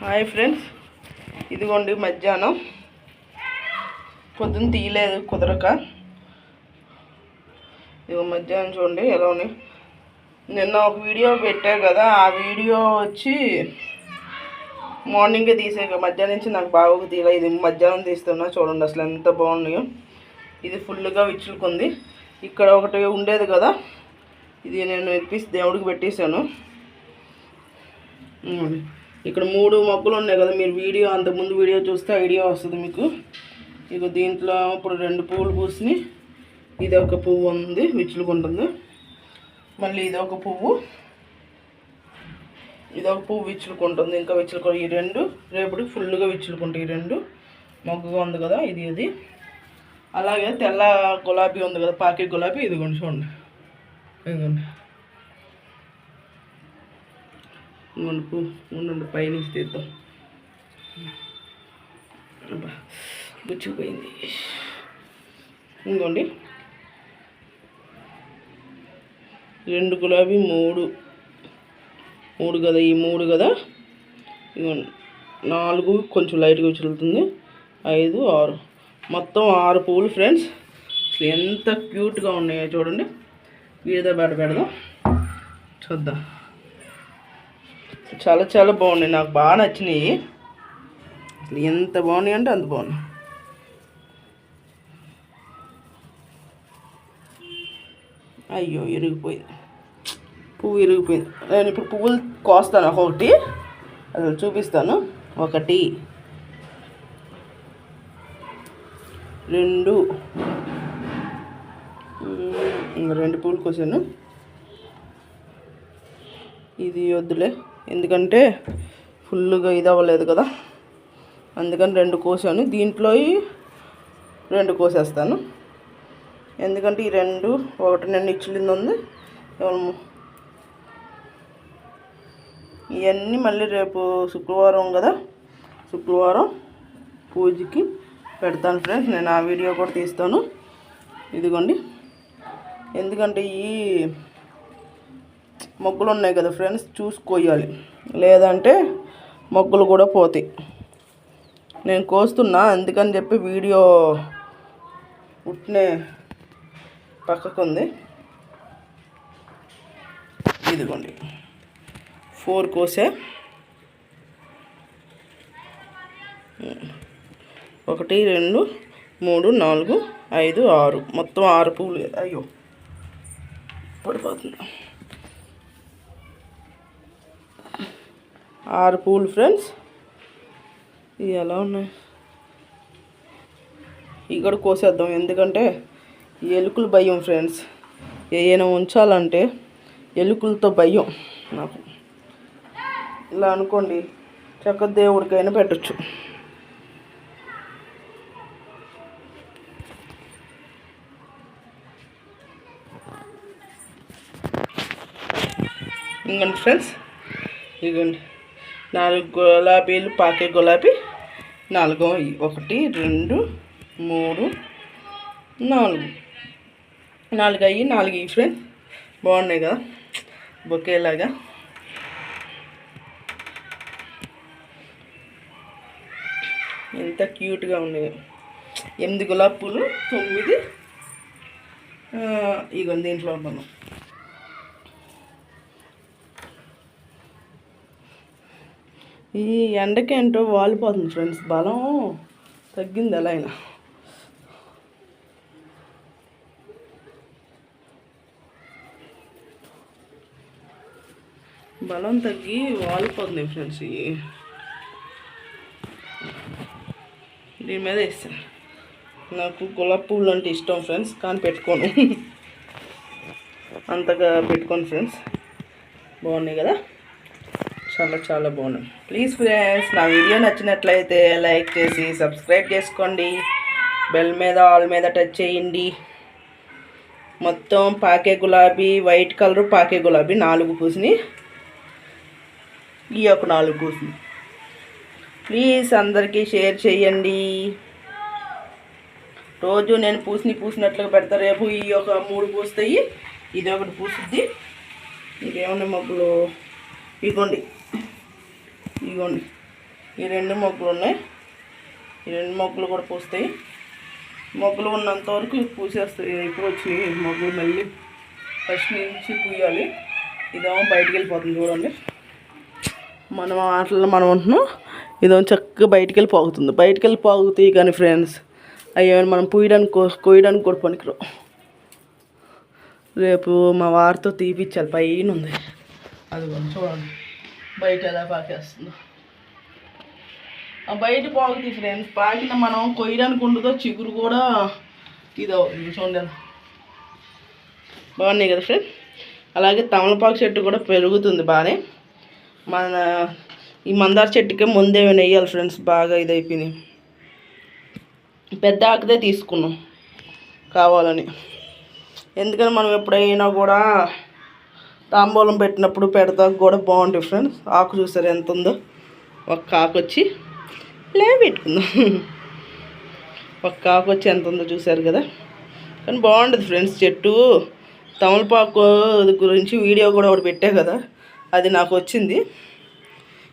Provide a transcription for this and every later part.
Hi friends. ఇదిగోండి మధ్యాహ్నం. పొద్దున్న తీయలేదు కుదరక. ఇదిగో మధ్యాహ్నం చూడండి ఎలా ఉన్నాయి. నిన్న ఒక వీడియో పెట్టా కదా ఆ వీడియో వచ్చి మార్నింగే తీసే మధ్యాహ్నం నుంచి నాకు బాగా తీయలే. ఇది మధ్యాహ్నం తీస్తున్నా చూడండి అసలు ఎంత బాగున్నాయో. ఇది ఫుల్గా విచ్చుకుంది ఇక్కడ ఒకటి ఉండేది కదా ఇది నేను ఎత్తిసి దేవుడికి పెట్టేశాను. ఇక్కడ మూడు మొక్కలు ఉన్నాయి కదా మీరు వీడియో అంతకుముందు వీడియో చూస్తే ఐడియా వస్తుంది మీకు. ఇక దీంట్లో ఇప్పుడు రెండు పువ్వులు పూసి ఇది ఒక పువ్వు ఉంది విచ్చులుకుంటుంది. మళ్ళీ ఇది ఒక పువ్వు ఇది ఒక పువ్వు విచ్చులుకుంటుంది. ఇంకా విచ్చులుకో ఈ రెండు రేపటికి ఫుల్గా విచ్చులుకుంటాయి ఈ రెండు. మొగ్గగా ఉంది కదా ఇది ఇది. అలాగే తెల్ల గులాబీ ఉంది కదా పాకి గులాబీ ఇది కొంచెం చూడండి. ఇదిగోండి. ఉండు ఉండు ఉండండి పైనుంచి తీద్దాం. గుచ్చిపోయింది ఇంకోండి రెండు గులాబీ మూడు. మూడు కదా ఈ మూడు కదా. నాలుగు కొంచెం లైట్గా చిల్లుతుంది ఐదు ఆరు. మొత్తం ఆరు పూలు ఫ్రెండ్స్. అసలు ఎంత క్యూట్గా ఉన్నాయో చూడండి. వీడితో బయట పెడదాం. చూద్దాం. చాలా చాలా బాగున్నాయి. నాకు బాగా నచ్చినాయి. అసలు ఎంత బాగున్నాయి అంటే అంత బాగున్నాయి. అయ్యో ఇరిగిపోయింది. పువ్వు ఇరిగిపోయింది. నేను ఇప్పుడు పువ్వులు కోస్తాను ఒకటి అది చూపిస్తాను. ఒకటి రెండు రెండు పువ్వులు కోసాను. ఇది వద్దులే. ఎందుకంటే ఫుల్గా ఇది అవ్వలేదు కదా. అందుకని రెండు కోసాను. దీంట్లో రెండు కోసేస్తాను. ఎందుకంటే ఈ రెండు ఒకటి నేను ఇచ్చిలింది ఉంది. ఇవన్నీ మళ్ళీ రేపు శుక్రవారం కదా. శుక్రవారం పూజకి పెడతాను ఫ్రెండ్స్. నేను ఆ వీడియో కూడా తీస్తాను. ఇదిగోండి. ఎందుకంటే ఈ మొగ్గలు ఉన్నాయి కదా ఫ్రెండ్స్ చూసి కొయ్యాలి లేదంటే మొగ్గలు కూడా పోతాయి. నేను కోస్తున్నా అందుకని చెప్పి వీడియో ఉట్నే పక్కకుంది. ఇదిగోండి. ఫోర్ కోసే. ఒకటి రెండు మూడు నాలుగు ఐదు ఆరు. మొత్తం ఆరు పువ్వులు అయ్యో పడిపోతుంది. ఆరు పూలు ఫ్రెండ్స్. ఇవి ఎలా ఉన్నాయి? ఇవి కూడా కోసేద్దాం. ఎందుకంటే ఎలుకలు భయం ఫ్రెండ్స్. ఏమైనా ఉంచాలంటే ఎలుకలతో భయం నాకు. ఇలా అనుకోండి చక్క దేవుడికైనా పెట్టచ్చు. ఇంకండి ఫ్రెండ్స్. ఇదిగోండి. నాలుగు గులాబీలు పాకే గులాబీ నాలుగో ఒకటి రెండు మూడు నాలుగు. నాలుగు అయ్యి నాలుగు ఇవి ఫ్రెండ్స్ బాగున్నాయి కదా. బొకేలాగా. ఎంత క్యూట్గా ఉన్నాయి. ఎనిమిది గులాబీ పూలు తొమ్మిది ఇగో దీంట్లో మనం ఈ ఎండకి వాలిపోతుంది ఫ్రెండ్స్. బలం తగ్గింది ఎలా అయినా. బలం తగ్గి వాలిపోతుంది ఫ్రెండ్స్ ఈ. దీని మీద వేస్తాను నాకు గులాబ్ పువ్వులు అంటే ఇష్టం ఫ్రెండ్స్ కానీ పెట్టుకోను. అంతగా పెట్టుకోను ఫ్రెండ్స్. బాగున్నాయి కదా? చాలా చాలా బాగున్నాయి. ప్లీజ్ ఫ్రెండ్స్ నా వీడియో నచ్చినట్లయితే లైక్ చేసి సబ్స్క్రైబ్ చేసుకోండి. బెల్ మీద ఆల్ మీద టచ్ చేయండి. మొత్తం పాకే గులాబీ వైట్ కలర్ పాకే గులాబీ నాలుగు పూసని. ఈ ఒక నాలుగు పూసని. ప్లీజ్ అందరికీ షేర్ చేయండి. రోజు నేను పూసిని పూసినట్లుగా పెడతా. రేపు ఈ ఒక మూడు పూస్తాయి. ఇది ఒకటి పూసుద్ది. ఇంకేమన్నా మబ్బులు? ఇగోండి. ఇదిగోండి ఈ రెండు మొగ్గలు ఉన్నాయి. ఈ రెండు మొగ్గలు కూడా పూస్తాయి. మొగ్గలు ఉన్నంత వరకు పూసేస్తాయి. ఇప్పుడు వచ్చినాయి మొగ్గలు మళ్ళీ ఫస్ట్ నుంచి పూయాలి. ఇదేమో బయటికి వెళ్ళిపోతుంది చూడండి. మనం ఆటల్లో మనం ఉంటున్నాం. ఇదేమో చక్కగా బయటికి వెళ్ళి పోగుతుంది. బయటికి వెళ్ళి పోగుతాయి కానీ ఫ్రెండ్స్ అయ్యో మనం పూయడానికి కోయడానికి కూడా పనికిరావు. రేపు మా వారితో తీపిచ్చాలి. పైన ఉంది అది కొంచెం చూడండి. బయట ఎలా పాకేస్తుందో. ఆ బయట పోగుతాయి ఫ్రెండ్స్ పాకిన మనం కొయ్యడానికి ఉండదో చిగురు కూడా ఇది అవుతుంది చూడండి బాగున్నాయి కదా ఫ్రెండ్ అలాగే తమలపాకు చెట్టు కూడా పెరుగుతుంది బాగానే మన ఈ మందార చెట్టుకే ముందే వేయాలి ఫ్రెండ్స్ బాగా ఇది అయిపోయినాయి పెద్ద ఆకుదే తీసుకున్నాం కావాలని. ఎందుకని మనం ఎప్పుడైనా కూడా తాంబూలం పెట్టినప్పుడు పెడతా. కూడా బాగుంటుంది ఫ్రెండ్స్ ఆకు చూసారు ఎంత ఉందో ఒక్క ఆకు వచ్చి లే పెట్టుకుందాం. ఒక్క ఆకు వచ్చి ఎంత ఉందో చూసారు కదా? కానీ బాగుంటుంది ఫ్రెండ్స్ చెట్టు. తమలపాకు గురించి వీడియో కూడా ఒకటి పెట్టా కదా? అది నాకు వచ్చింది.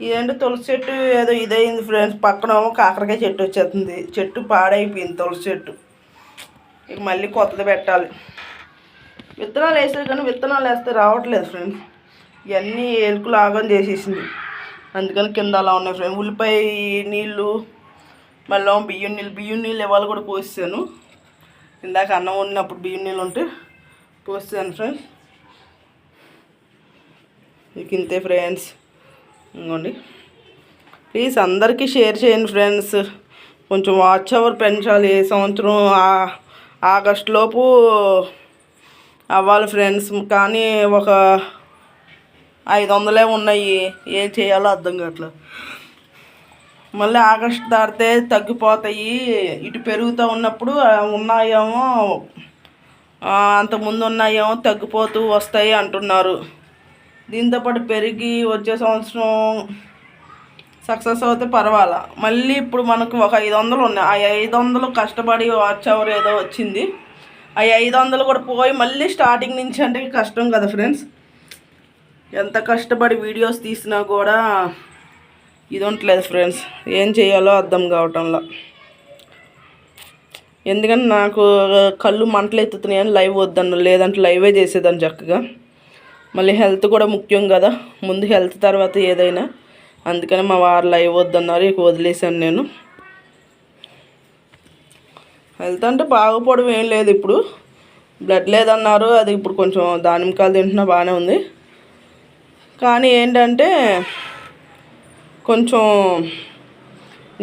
ఇదేంటి తులసి చెట్టు? ఏదో ఇదైంది ఫ్రెండ్స్ పక్కన కాకరకాయ చెట్టు వచ్చేస్తుంది. చెట్టు పాడైపోయింది తులసి చెట్టు. ఇక మళ్ళీ కొత్తది పెట్టాలి. విత్తనాలు వేసారు కానీ విత్తనాలు వేస్తే రావట్లేదు ఫ్రెండ్స్. ఇవన్నీ ఎలుకలు ఆగం చేసేసింది. అందుకని కింద అలా ఉన్నాయి ఫ్రెండ్స్. ఉల్లిపాయ నీళ్ళు మళ్ళీ బియ్యం నీళ్ళు. బియ్యం నీళ్ళు ఇవాళ కూడా పోసాను ఇందాక అన్నం వండినప్పుడు బియ్యం నీళ్ళు ఉంటే పోసాను ఫ్రెండ్స్. మీకు ఇంతే ఫ్రెండ్స్. ఇంకోండి. ప్లీజ్ అందరికీ షేర్ చేయండి ఫ్రెండ్స్. కొంచెం వాచ్ అవర్ పెంచాలి సంవత్సరం ఆగస్టులోపు ఆగస్ట్ లోపు అవ్వాలి ఫ్రెండ్స్. కానీ ఒక ఐదు వందలే ఉన్నాయి. ఏం చేయాలో అర్థం కావట్లేదు మళ్ళీ ఆగస్ట్ దాటితే తగ్గిపోతాయి. ఇటు పెరుగుతూ ఉన్నప్పుడు ఉన్నాయేమో అంతకుముందు ఉన్నాయేమో తగ్గిపోతూ వస్తాయి అంటున్నారు. దీంతోపాటు పెరిగి వచ్చే సంవత్సరం సక్సెస్ అవుతే పర్వాలా. మళ్ళీ ఇప్పుడు మనకు ఒక ఐదు వందలు ఉన్నాయి. ఆ ఐదు వందలు కష్టపడి వాచ్ అవర్ ఏదో వచ్చింది. ఆ ఐదు వందలు కూడా పోయి మళ్ళీ స్టార్టింగ్ నుంచి అంటే కష్టం కదా ఫ్రెండ్స్ ఎంత కష్టపడి వీడియోస్ తీసినా కూడా ఇది ఉండలేదు ఫ్రెండ్స్ ఏం చేయాలో అర్థం కావటంలా. ఎందుకంటే నాకు కళ్ళు మంటలు ఎత్తుతున్నాయని లైవ్ వద్దన్న లేదంటే లైవే చేసేదాన్ని చక్కగా. మళ్ళీ హెల్త్ కూడా ముఖ్యం కదా. ముందు హెల్త్ తర్వాత ఏదైనా. అందుకని మా వారు లైవ్ వద్దన్నారు ఇక వదిలేశాను నేను. హెల్త్ అంటే బాగుపడడం ఏం లేదు ఇప్పుడు. బ్లడ్ లేదన్నారు అది ఇప్పుడు కొంచెం దానిమ్మకాయలు తింటున్నా బాగానే ఉంది. కానీ ఏంటంటే కొంచెం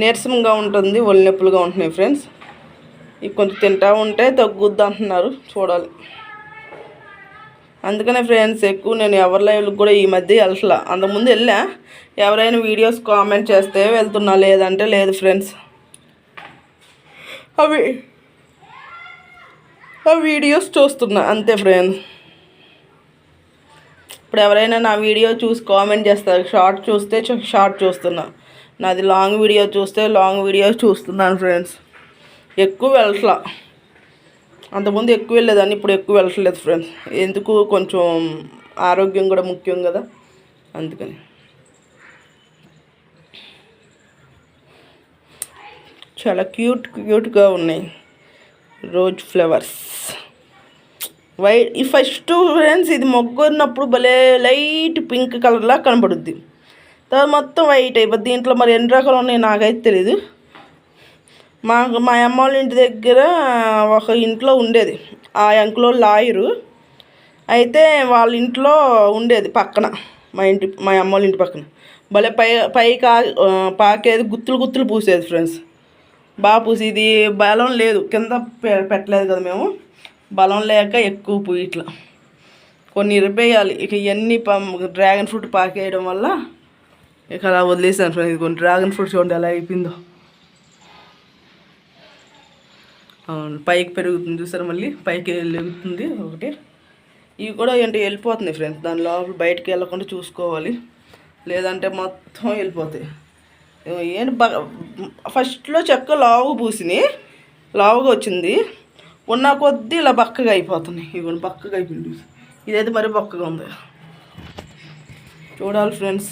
నీరసంగా ఉంటుంది ఒళ్ళు నొప్పులుగా ఉంటున్నాయి ఫ్రెండ్స్. ఇవి కొంచెం తింటా ఉంటే తగ్గుద్ది అంటున్నారు చూడాలి. అందుకనే ఫ్రెండ్స్ ఎక్కువ నేను ఎవరి లైవ్లకు కూడా ఈ మధ్య వెళ్ళట్లా అంతకుముందు వెళ్ళా. ఎవరైనా వీడియోస్ కామెంట్ చేస్తే వెళ్తున్నా లేదంటే లేదు ఫ్రెండ్స్. అవి ఆ వీడియోస్ చూస్తున్నా అంతే ఫ్రెండ్స్ ఇప్పుడు ఎవరైనా నా వీడియో చూసి కామెంట్ చేస్తారు షార్ట్ చూస్తే షార్ట్ చూస్తున్నా. నాది లాంగ్ వీడియో చూస్తే లాంగ్ వీడియోస్ చూస్తున్నాను ఫ్రెండ్స్. ఎక్కువ వెళ్ళట్లా. అంతకుముందు ఎక్కువ వెళ్ళేదాన్ని ఇప్పుడు ఎక్కువ వెళ్ళట్లేదు ఫ్రెండ్స్. ఎందుకు? కొంచెం ఆరోగ్యం కూడా ముఖ్యం కదా. అందుకని. చాలా క్యూట్ క్యూట్గా ఉన్నాయి. Rose flowers. వైట్ ఈ ఫస్ట్ ఫ్రెండ్స్ ఇది మొగ్గున్నప్పుడు భలే లైట్ పింక్ కలర్లా కనబడుద్ది. తర్వాత మొత్తం వైట్ అయిపోద్ది. దీంట్లో మరి ఎన్ని రకాలు ఉన్నాయి నాకైతే తెలీదు. మా మా అమ్మ వాళ్ళ ఇంటి దగ్గర ఒక ఇంట్లో ఉండేది. ఆ అంకులో లాయరు. అయితే వాళ్ళ ఇంట్లో ఉండేది పక్కన. మా ఇంటి మా అమ్మ వాళ్ళ ఇంటి పక్కన. భలే పై పై కా పాకేది గుత్తులు గుత్తులు పూసేది ఫ్రెండ్స్. బాగా ఇది బలం లేదు. కింద పె- పెట్టలేదు కదా మేము. బలం లేక ఎక్కువ పూయి ఇట్లా. కొన్ని ఇరిపేయాలి ఇక ఇవన్నీ డ్రాగన్ ఫ్రూట్ పాకేయడం వల్ల ఇక అలా వదిలేసాను ఫ్రెండ్ ఇది కొన్ని డ్రాగన్ ఫ్రూట్ చూడండి ఎలా అయిపోయిందో. అవును పైకి పెరుగుతుంది. చూసారు మళ్ళీ? పైకి వెలుగుతుంది ఒకటి. ఇవి కూడా ఏంటి వెళ్ళిపోతుంది ఫ్రెండ్స్. దాని లోపల బయటికి వెళ్ళకుండా చూసుకోవాలి. లేదంటే మొత్తం వెళ్ళిపోతాయి. ఏంటి బ ఫస్ట్లో చెక్క లావు పూసినాయి లావుగా వచ్చింది. ఉన్న కొద్దీ ఇలా బక్కగా అయిపోతున్నాయి. ఇవన్నీ బక్కగా అయిపోయింది ఇదైతే మరి బక్కగా ఉంది. చూడాలి ఫ్రెండ్స్.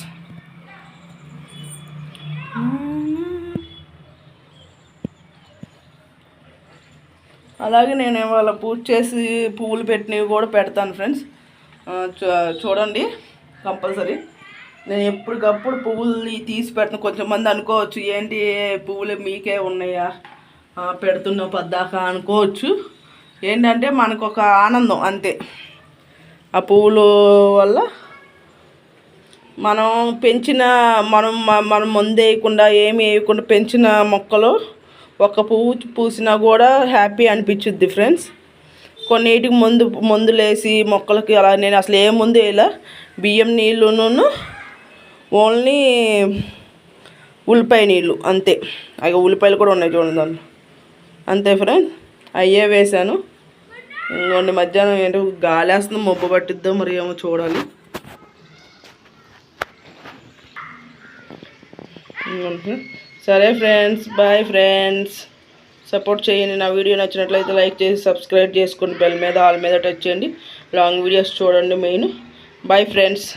అలాగే నేను ఇవాళ పూజ చేసి పువ్వులు పెట్టినవి కూడా పెడతాను ఫ్రెండ్స్. చూడండి. కంపల్సరీ. నేను ఎప్పటికప్పుడు పువ్వులు తీసి పెడతాను కొంచెం మంది అనుకోవచ్చు ఏంటి పువ్వులు మీకే ఉన్నాయా? పెడుతున్న పద్దాక అనుకోవచ్చు. ఏంటంటే మనకు ఒక ఆనందం అంతే. ఆ పువ్వులు వల్ల మనం పెంచిన మనం మనం మందు వేయకుండా ఏమి వేయకుండా పెంచిన మొక్కలు ఒక పువ్వు పూసినా కూడా హ్యాపీ అనిపించుద్ది ఫ్రెండ్స్. కొన్నిటికి మందు మందులు వేసి మొక్కలకి అలా నేను అసలు ఏ ముందు వేయలే. బియ్యం నీళ్ళును ఓన్లీ ఉల్లిపాయ నీళ్ళు అంతే. అవి ఉల్లిపాయలు కూడా ఉన్నాయి చూడండి దాంట్లో. అంతే ఫ్రెండ్స్ అయ్యే వేసాను. ఇంకోండి మధ్యాహ్నం ఏంటో గాలి వేస్తుంది మొబ్బు పట్టిద్దో మరి ఏమో చూడాలి. సరే ఫ్రెండ్స్ బాయ్ ఫ్రెండ్స్ సపోర్ట్ చేయండి. నా వీడియో నచ్చినట్లయితే లైక్ చేసి సబ్స్క్రైబ్ చేసుకోండి బెల్ మీద ఆల్ మీద టచ్ చేయండి. లాంగ్ వీడియోస్ చూడండి మెయిన్. Bye friends